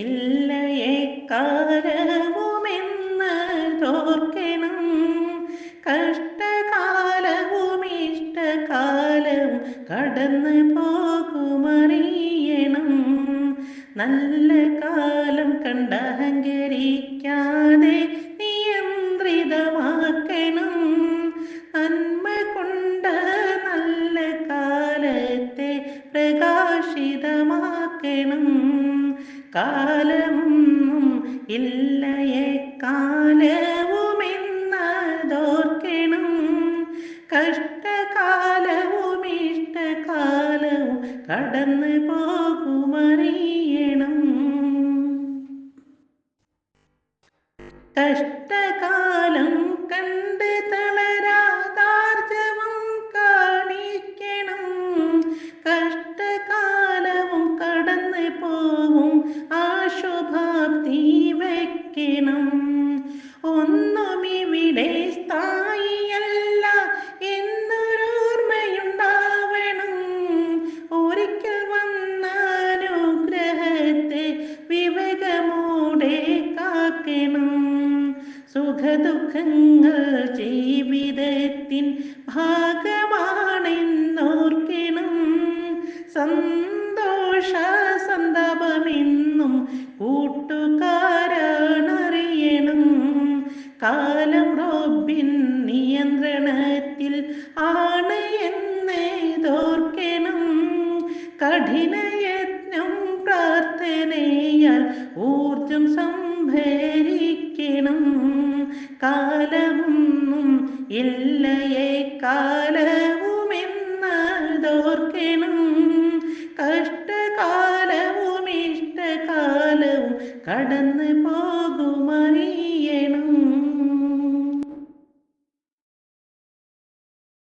ഇല്ല എക്കാലവുമെന്ന് തോർക്കണം. കഷ്ടകാലവും ഇഷ്ടകാലവും കടന്നു പോകുമറിയണം. നല്ല കാലം കണ്ടഹങ്കരിക്കാതെ നിയന്ത്രിതമാക്കണം. നന്മ കൊണ്ട് നല്ല കാലത്തെ പ്രകാശിതമാക്കണം. കാലമൊന്നും ഇല്ല ദോർക്കണം കഷ്ടകാലവും ഇഷ്ടകാലവും കടന്നു പോകുമറിയണം. കഷ്ടകാലം കണ്ട് ഒന്നും ഇവിടെ സ്ഥായിയല്ല. എന്നൊരോർമ്മയുണ്ടാവണം ഒരിക്കൽ വന്ന അനുഗ്രഹത്തെ കാക്കണം. സുഖദുഃഖങ്ങൾ ജീവിതത്തിൻ ഭാഗമാണെന്നോർക്കണം. സന്തോഷ കാലം റബ്ബിൻ നിയന്ത്രണത്തിൽ ആണ് എന്നേതോർക്കണം കഠിനയത്നം പ്രാർത്ഥനയാൽ ഊർജം സംഭരിക്കണം. കാലമൊന്നും ഇല്ലയേ കാലവുമെന്നതോർക്കണം കഷ്ടകാലവും ഇഷ്ടകാലവും കടന്നു പോകും